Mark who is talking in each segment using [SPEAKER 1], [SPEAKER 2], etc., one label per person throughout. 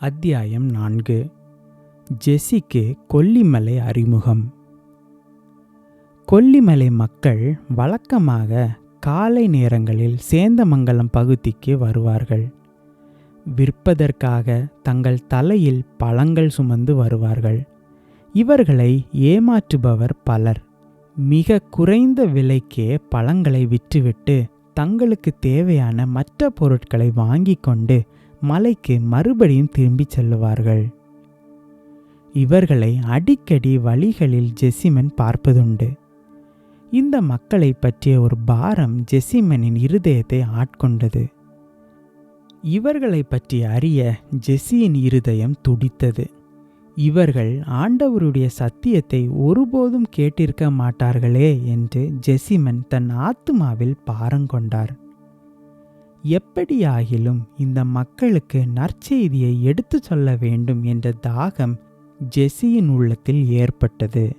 [SPEAKER 1] அத்தியாயம் நான்கு. ஜெசிக்கு கொல்லிமலை அறிமுகம். கொல்லிமலை மக்கள் வழக்கமாக காலை நேரங்களில் சேந்தமங்கலம் பகுதிக்கு வருவார்கள். விற்பதற்காக தங்கள் தலையில் பழங்கள் சுமந்து வருவார்கள். இவர்களை ஏமாற்றுபவர் பலர். மிக குறைந்த விலைக்கே பழங்களை விற்றுவிட்டு தங்களுக்கு தேவையான மற்ற பொருட்களை வாங்கிக் கொண்டு மலைக்கு மறுபடியும் திரும்பிச் செல்லுவார்கள். இவர்களை அடிக்கடி வழிகளில் ஜெசிமன் பார்ப்பதுண்டு. இந்த மக்களை பற்றிய ஒரு பாரம் ஜெசிமனின் இருதயத்தை ஆட்கொண்டது. இவர்களை பற்றி அறிய ஜெசியின் இருதயம் துடித்தது. இவர்கள் ஆண்டவருடைய சத்தியத்தை ஒருபோதும் கேட்டிருக்க மாட்டார்களே என்று ஜெசிமன் தன் ஆத்துமாவில் பாரங்கொண்டார் எப்படியாகிலும் இந்த மக்களுக்கு நற்செய்தியை எடுத்துச் சொல்ல வேண்டும் என்ற தாகம் ஜெஸியின் உள்ளத்தில் ஏற்பட்டது.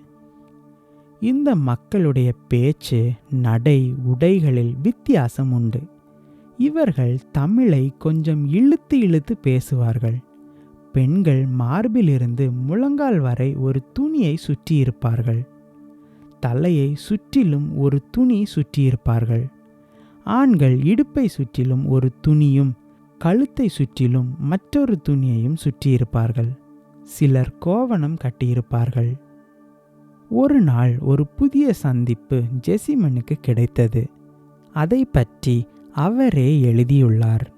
[SPEAKER 1] இந்த மக்களுடைய பேச்சு நடை உடைகளில் வித்தியாசம் உண்டு. இவர்கள் தமிழை கொஞ்சம் இழுத்து இழுத்து பேசுவார்கள். பெண்கள் மார்பிலிருந்து முழங்கால் வரை ஒரு துணியை சுற்றியிருப்பார்கள். தலையை சுற்றிலும் ஒரு துணி சுற்றியிருப்பார்கள். ஆண்கள் இடுப்பை சுற்றிலும் ஒரு துணியும் கழுத்தை சுற்றிலும் மற்றொரு துணியையும் சுற்றியிருப்பார்கள். சிலர் கோவணம் கட்டியிருப்பார்கள். ஒரு நாள் ஒரு புதிய சந்திப்பு ஜெசிமனுக்கு கிடைத்தது. அதை பற்றி அவரே எழுதியுள்ளார்.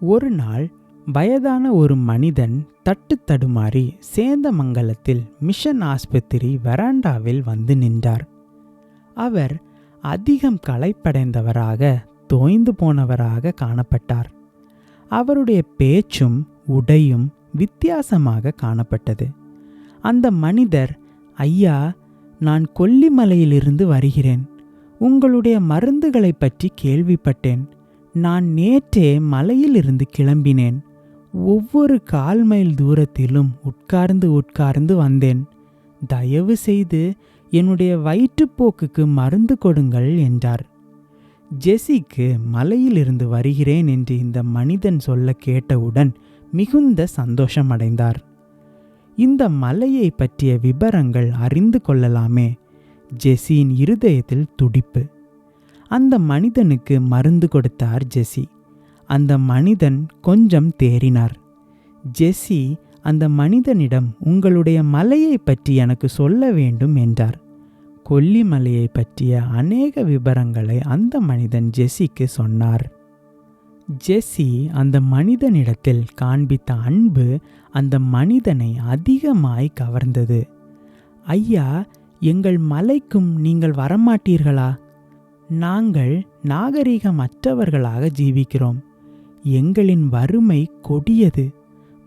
[SPEAKER 1] ஒரு நாள் வயதான ஒரு மனிதன் தட்டு தடுமாறி சேந்தமங்கலத்தில் மிஷன் ஆஸ்பத்திரி வராண்டாவில் வந்து நின்றார். அவர் அதிகம் களைப்படைந்தவராக தோய்ந்து போனவராக காணப்பட்டார். அவருடைய பேச்சும் உடையும் வித்தியாசமாக காணப்பட்டது. அந்த மனிதர் ஐயா நான் கொல்லிமலையிலிருந்து வருகிறேன். உங்களுடைய மருந்துகளை பற்றி கேள்விப்பட்டேன். நான் நேற்றே மலையிலிருந்து கிளம்பினேன். ஒவ்வொரு கால் மைல் தூரத்திலும் உட்கார்ந்து உட்கார்ந்து வந்தேன். தயவு செய்து என்னுடைய வயிற்றுப்போக்குக்கு மருந்து கொடுங்கள் என்றார். ஜெசிக்கு மலையிலிருந்து வருகிறேன் என்று இந்த மனிதன் சொல்ல கேட்டவுடன் மிகுந்த சந்தோஷமடைந்தார். இந்த மலையை பற்றிய விபரங்கள் அறிந்து கொள்ளலாமே ஜெசியின் இருதயத்தில் துடிப்பு. அந்த மனிதனுக்கு மருந்து கொடுத்தார் ஜெசி. அந்த மனிதன் கொஞ்சம் தேறினார். ஜெசி அந்த மனிதனிடம் உங்களுடைய மலையை பற்றி எனக்கு சொல்ல வேண்டும் என்றார். கொல்லிமலையை பற்றிய அநேக விபரங்களை அந்த மனிதன் ஜெஸிக்கு சொன்னார். ஜெஸ்ஸி அந்த மனிதனிடத்தில் காண்பித்த அன்பு அந்த மனிதனை அதிகமாய் கவர்ந்தது. ஐயா எங்கள் மலைக்கும் நீங்கள் வரமாட்டீர்களா? நாங்கள் நாகரிகமற்றவர்களாக ஜீவிக்கிறோம். எங்களின் வறுமை கொடியது.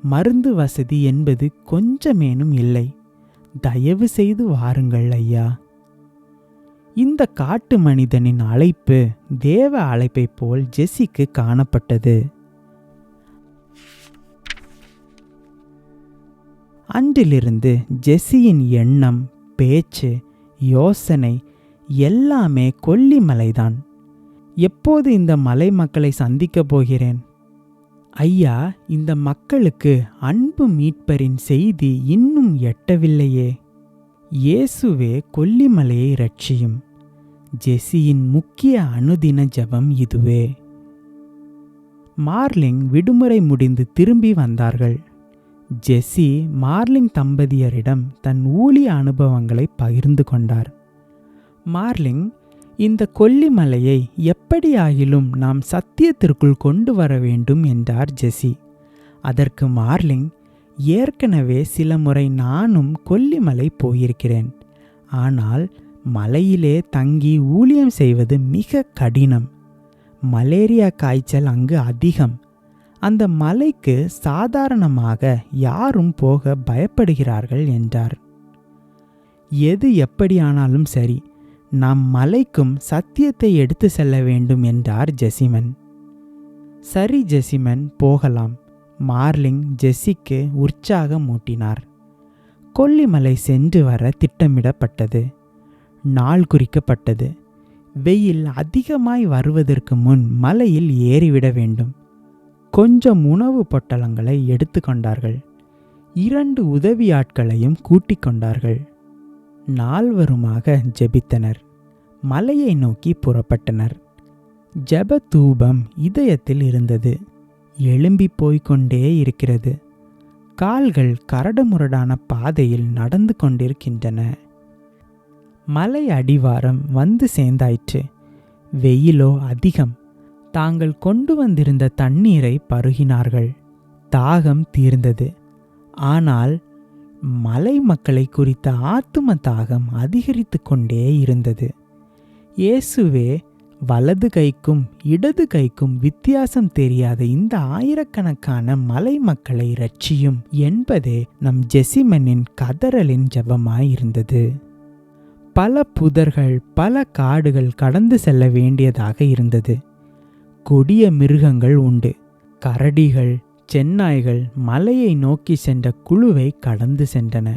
[SPEAKER 1] மருந்து வசதி என்பது கொஞ்சமேனும் இல்லை. தயவு செய்து வாருங்கள் ஐயா. இந்த காட்டு மனிதனின் அழைப்பு தேவ அழைப்பை போல் ஜெஸிக்கு காணப்பட்டது. அன்றிலிருந்து ஜெஸ்ஸியின் எண்ணம் பேச்சு யோசனை எல்லாமே கொல்லிமலைதான். எப்போது இந்த மலை மக்களை சந்திக்கப் போகிறேன்? ஐயா இந்த மக்களுக்கு அன்பு மீட்பரின் செய்தி இன்னும் எட்டவில்லையே. இயேசுவே கொல்லிமலையை ரட்சியும் ஜெஸியின் முக்கிய அனுதின ஜெபம் இதுவே. மார்லிங் விடுமுறை முடிந்து திரும்பி வந்தார்கள். ஜெஸ்ஸி மார்லிங் தம்பதியரிடம் தன் ஊழிய அனுபவங்களை பகிர்ந்து கொண்டார். மார்லிங் இந்த கொல்லிமலையை எப்படியாகிலும் நாம் சத்தியத்திற்குள் கொண்டு வர வேண்டும் என்றார் ஜெசி. அதற்கு மார்லிங் ஏற்கனவே சில முறை நானும் கொல்லிமலை போயிருக்கிறேன். ஆனால் மலையிலே தங்கி ஊழியம் செய்வது மிக கடினம். மலேரியா காய்ச்சல் அங்கு அதிகம். அந்த மலைக்கு சாதாரணமாக யாரும் போக பயப்படுகிறார்கள் என்றார். எது எப்படியானாலும் சரி நாம் மலைக்கும் சத்தியத்தை எடுத்து செல்ல வேண்டும் என்றார் ஜெசிமன். சரி ஜெசிமன் போகலாம். மார்லிங் ஜெஸ்ஸிக்கு உற்சாகம் மூட்டினார் கொல்லிமலை சென்று வர திட்டமிடப்பட்டது. நாள் குறிக்கப்பட்டது. வெயில் அதிகமாய் வருவதற்கு முன் மலையில் ஏறிவிட வேண்டும். கொஞ்சம் உணவு பொட்டலங்களை எடுத்துக்கொண்டார்கள். இரண்டு உதவியாட்களையும் கூட்டிக் கொண்டார்கள் நால்வருமாக ஜெபித்தனர். மலையை நோக்கி புறப்பட்டனர். ஜப தூபம் இதயத்தில் இருந்தது. எழும்பி போய்க்கொண்டே இருக்கிறது. கால்கள் கரடுமுரடான பாதையில் நடந்து கொண்டிருக்கின்றன. மலை அடிவாரம் வந்து சேர்ந்தாயிற்று. வெயிலோ அதிகம். தாங்கள் கொண்டு வந்திருந்த தண்ணீரை பருகினார்கள். தாகம் தீர்ந்தது. ஆனால் மலை மக்களை குறித்த ஆத்தும தாகம் அதிகரித்து கொண்டே இருந்தது. இயேசுவே வலது கைக்கும் இடது கைக்கும் வித்தியாசம் தெரியாத இந்த ஆயிரக்கணக்கான மலை மக்களை ரட்சியும் என்பதே நம் ஜெசிமனின் கதறலின் ஜபமாயிருந்தது பல புதர்கள் பல காடுகள் கடந்து செல்ல வேண்டியதாக இருந்தது. கொடிய மிருகங்கள் உண்டு. கரடிகள் சென்னாய்கள் மலையை நோக்கி சென்ற குழுவை கடந்து சென்றன.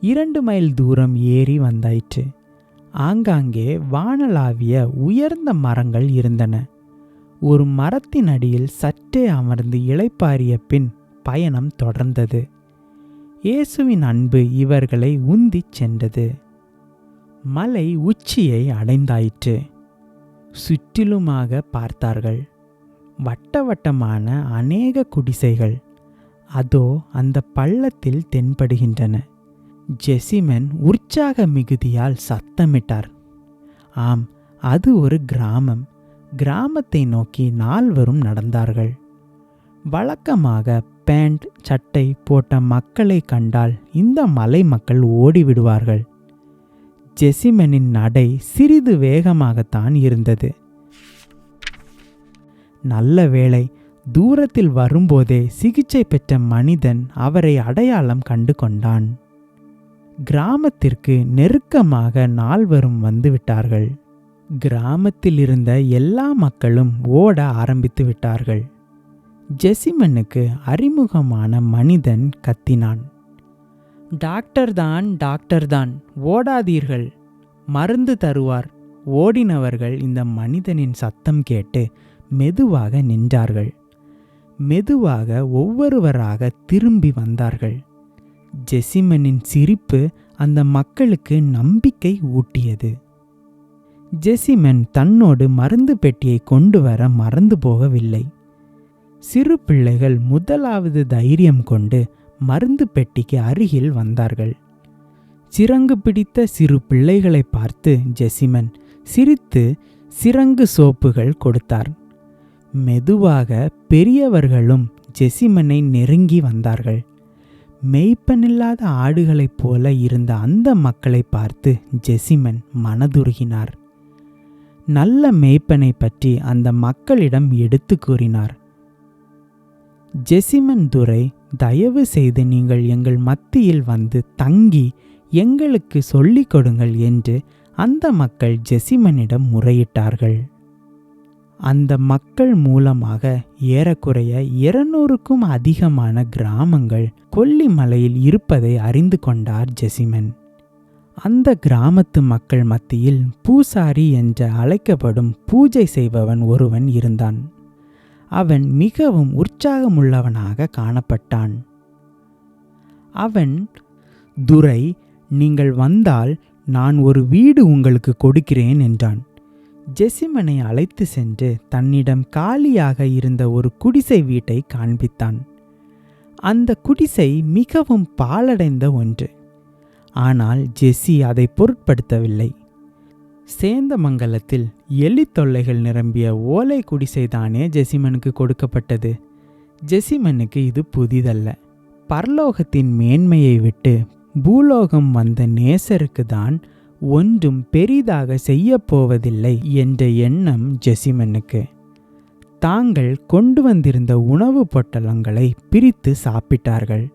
[SPEAKER 1] இரண்டு மைல் தூரம் ஏறி வந்தாயிற்று. ஆங்காங்கே வானளாவிய உயர்ந்த மரங்கள் இருந்தன. ஒரு மரத்தின் அடியில் சற்றே அமர்ந்து இளைப்பாறிய பின் பயணம் தொடர்ந்தது. இயேசுவின் அன்பு இவர்களை உந்திச் சென்றது. மலை உச்சியை அடைந்தாயிற்று. சுற்றிலுமாக பார்த்தார்கள். வட்ட வட்டமான அநேக குடிசைகள் அதோ அந்த பள்ளத்தில் தென்படுகின்றன. ஜெசிமன் உற்சாக மிகுதியால் சத்தமிட்டார். ஆம் அது ஒரு கிராமம். கிராமத்தை நோக்கி நால்வரும் நடந்தார்கள். வழக்கமாக பேண்ட் சட்டை போட்ட மக்களை கண்டால் இந்த மலை மக்கள் ஓடிவிடுவார்கள். ஜெசிமனின் நடை சிறிது வேகமாகத்தான் இருந்தது. நல்ல வேளை தூரத்தில் வரும்போதே சிகிச்சை பெற்ற மனிதன் அவரை அடையாளம் கண்டு கொண்டான். கிராமத்திற்கு நெருக்கமாக நால்வரும் வந்துவிட்டார்கள் கிராமத்தில் இருந்த எல்லா மக்களும் ஓட ஆரம்பித்து விட்டார்கள். ஜெசிமனுக்கு அறிமுகமான மனிதன் கத்தினான். டாக்டர் தான் டாக்டர் தான் ஓடாதீர்கள். மருந்து தருவார் ஓடினவர்கள் இந்த மனிதனின் சத்தம் கேட்டு மெதுவாக நின்றார்கள். மெதுவாக ஒவ்வொருவராக திரும்பி வந்தார்கள். ஜெசிமனின் சிரிப்பு அந்த மக்களுக்கு நம்பிக்கை ஊட்டியது. ஜெசிமன் தன்னோடு மருந்து பெட்டியை கொண்டு வர மறந்து போகவில்லை. சிறு பிள்ளைகள் முதலாவது தைரியம் கொண்டு மருந்து பெட்டிக்கு அருகில் வந்தார்கள். சிறங்கு பிடித்த சிறு பிள்ளைகளை பார்த்து ஜெசிமன் சிரித்து சிறங்கு சோப்புகள் கொடுத்தார். மெதுவாக பெரியவர்களும் ஜெசிமனை நெருங்கி வந்தார்கள். மெய்ப்பனில்லாத ஆடுகளைப் போல இருந்த அந்த மக்களை பார்த்து ஜெசிமன் மனதுருகினார். நல்ல மெய்ப்பனை பற்றி அந்த மக்களிடம் எடுத்து கூறினார். ஜெசிமன் துரை தயவு செய்து நீங்கள் எங்கள் மத்தியில் வந்து தங்கி எங்களுக்கு சொல்லிக் கொடுங்கள் என்று அந்த மக்கள் ஜெசிமனிடம் முறையிட்டார்கள். அந்த மக்கள் மூலமாக ஏறக்குறைய இருநூறுக்கும் அதிகமான கிராமங்கள் கொல்லிமலையில் இருப்பதை அறிந்து கொண்டார் ஜெசிமன். அந்த கிராமத்து மக்கள் மத்தியில் பூசாரி என்று அழைக்கப்படும் பூஜை செய்பவன் ஒருவன் இருந்தான். அவன் மிகவும் உற்சாகமுள்ளவனாக காணப்பட்டான். அவன் துரை நீங்கள் வந்தால் நான் ஒரு வீடு உங்களுக்கு கொடுக்கிறேன் என்றான். ஜெசிமனை அழைத்து சென்று தன்னிடம் காலியாக இருந்த ஒரு குடிசை வீட்டை காண்பித்தான். அந்த குடிசை மிகவும் பாழடைந்த ஒன்று. ஆனால் ஜெஸ்ஸி அதை பொருட்படுத்தவில்லை. சேந்தமங்கலத்தில் எலி தொல்லைகள் நிரம்பிய ஓலை குடிசைதானே ஜெசிமனுக்கு கொடுக்கப்பட்டது. ஜெசிமனுக்கு இது புதிதல்ல. பரலோகத்தின் மேன்மையை விட்டு பூலோகம் வந்த நேசருக்கு தான் ஒன்றும் பெரிதாக செய்யப்போவதில்லை என்ற எண்ணம் ஜெசிமனுக்கு. தாங்கள் கொண்டு வந்திருந்த உணவு பொட்டலங்களை பிரித்து சாப்பிட்டார்கள்.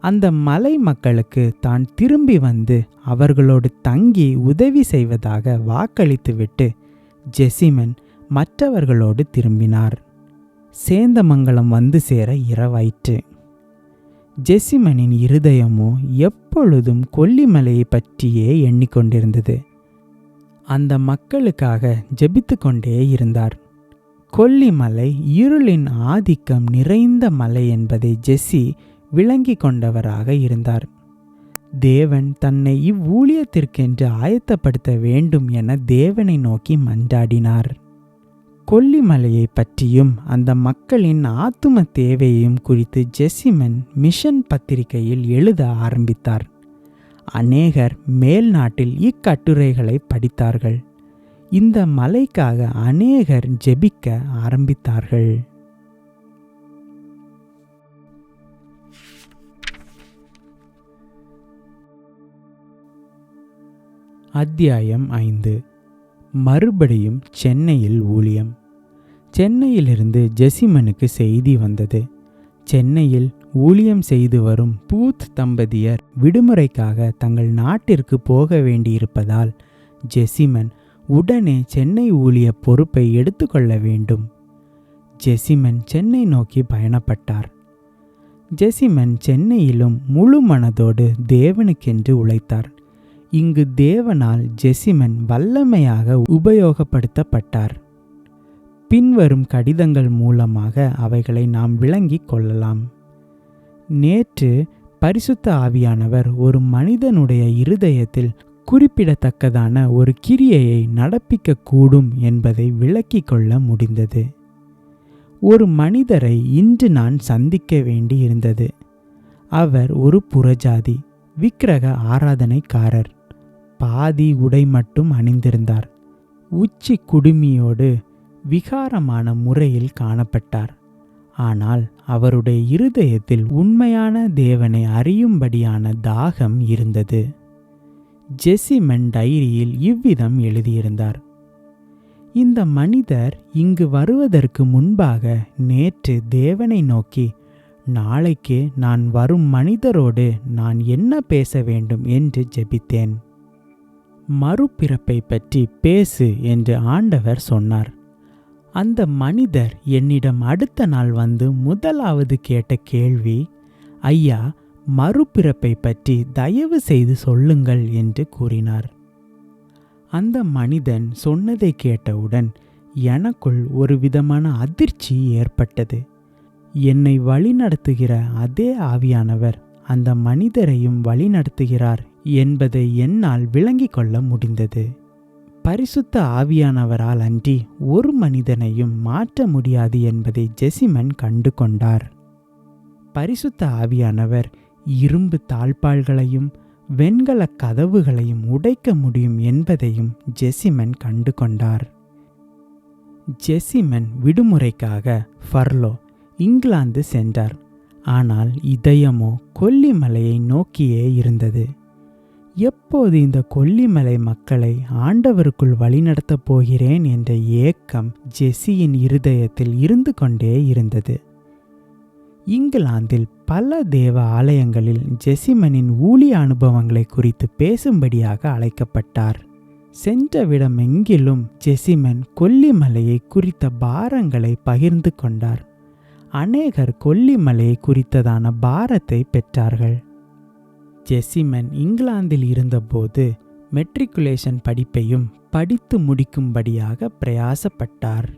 [SPEAKER 1] அந்த மலை மக்களுக்கு தான் திரும்பி வந்து அவர்களோடு தங்கி உதவி செய்வதாக வாக்களித்துவிட்டு ஜெசிமன் மற்றவர்களோடு திரும்பினார். சேந்தமங்கலம் வந்து சேர இரவாயிற்று. ஜெசிமனின் இருதயமோ எப்பொழுதும் கொல்லிமலையை பற்றியே எண்ணிக்கொண்டிருந்தது. அந்த மக்களுக்காக ஜெபித்து கொண்டே இருந்தார். கொல்லிமலை இருளின் ஆதிக்கம் நிறைந்த மலை என்பதை ஜெஸ்ஸி விளங்கி கொண்டவராக இருந்தார். தேவன் தன்னை இவ்வூழியத்திற்கென்று ஆயத்தப்படுத்த வேண்டும் என தேவனை நோக்கி மன்றாடினார். கொல்லிமலையை பற்றியும் அந்த மக்களின் ஆத்தும தேவையையும் குறித்து ஜெசிமன் மிஷன் பத்திரிகையில் எழுத ஆரம்பித்தார். அநேகர் மேல் நாட்டில் இக்கட்டுரைகளை படித்தார்கள். இந்த மலைக்காக அநேகர் ஜெபிக்க ஆரம்பித்தார்கள். அத்தியாயம் ஐந்து. மறுபடியும் சென்னையில் ஊழியம். சென்னையிலிருந்து ஜெசிமனுக்கு செய்தி வந்தது. சென்னையில் ஊழியம் செய்து வரும் பூத் தம்பதியர் விடுமுறைக்காக தங்கள் நாட்டிற்கு போக வேண்டியிருப்பதால் ஜெசிமன் உடனே சென்னை ஊழிய பொறுப்பை எடுத்துக்கொள்ள வேண்டும். ஜெசிமன் சென்னை நோக்கி பயணப்பட்டார். ஜெசிமன் சென்னையிலும் முழு மனதோடு தேவனுக்கென்று உழைத்தார். இங்கு தேவனால் ஜெசிமன் வல்லமையாக உபயோகப்படுத்தப்பட்டார். பின்வரும் கடிதங்கள் மூலமாக அவைகளை நாம் விளங்கிக் கொள்ளலாம். நேற்று பரிசுத்த ஆவியானவர் ஒரு மனிதனுடைய இருதயத்தில் குறிப்பிடத்தக்கதான ஒரு கிரியையை நடப்பிக்க கூடும் என்பதை விளக்கிக் கொள்ள முடிந்தது. ஒரு மனிதரை இன்று நான் சந்திக்க வேண்டி இருந்தது அவர் ஒரு புறஜாதி விக்கிரக ஆராதனைக்காரர். பாதி உடை மட்டும் அணிந்திருந்தார். உச்சி குடுமியோடு விகாரமான முறையில் காணப்பட்டார். ஆனால் அவருடைய இருதயத்தில் உண்மையான தேவனை அறியும்படியான தாகம் இருந்தது. ஜெசிமன் டைரியில் இவ்விதம் எழுதியிருந்தார். இந்த மனிதர் இங்கு வருவதற்கு முன்பாக நேற்று தேவனை நோக்கி நாளைக்கு நான் வரும் மனிதரோடு நான் என்ன பேச வேண்டும்? என்று ஜெபித்தேன். மறுபிறப்பை பற்றி பேசு என்று ஆண்டவர் சொன்னார். அந்த மனிதர் என்னிடம் அடுத்த நாள் வந்து முதலாவது கேட்ட கேள்வி ஐயா மறுபிறப்பை பற்றி தயவு செய்து சொல்லுங்கள் என்று கூறினார். அந்த மனிதன் சொன்னதை கேட்டவுடன் எனக்குள் ஒரு விதமான அதிர்ச்சி ஏற்பட்டது. என்னை வழிநடத்துகிற அதே ஆவியானவர் அந்த மனிதரையும் வழிநடத்துகிறார் என்பதை என்னால் விளங்கிக் கொள்ள முடிந்தது. பரிசுத்த ஆவியானவரால் அன்றி ஒரு மனிதனையும் மாற்ற முடியாது என்பதை ஜெசிமன் கண்டு கொண்டார். பரிசுத்த ஆவியானவர் இரும்பு தாழ்பாள்களையும் வெண்கல கதவுகளையும் உடைக்க முடியும் என்பதையும் ஜெசிமன் கண்டு கொண்டார். ஜெசிமன் விடுமுறைக்காக ஃபர்லோ இங்கிலாந்து சென்றார். ஆனால் இதயமோ கொல்லிமலையை நோக்கியே இருந்தது. எப்போது இந்த கொல்லிமலை மக்களை ஆண்டவருக்குள் வழிநடத்தப் போகிறேன் என்ற ஏக்கம் ஜெஸ்ஸியின் இருதயத்தில் இருந்து கொண்டே இருந்தது. இங்கிலாந்தில் பல தேவ ஆலயங்களில் ஜெசிமனின் ஊழிய அனுபவங்களை குறித்து பேசும்படியாக அழைக்கப்பட்டார். சென்ற விடமெங்கிலும் ஜெசிமன் கொல்லிமலையை குறித்த பாரங்களை பகிர்ந்து கொண்டார். அநேகர் கொல்லிமலையை குறித்ததான பாரத்தை பெற்றார்கள். ஜெசிமன் இங்கிலாந்தில் இருந்தபோது மெட்ரிகுலேஷன் படிப்பையும் படித்து முடிக்கும்படியாக பிரயாசப்பட்டார்.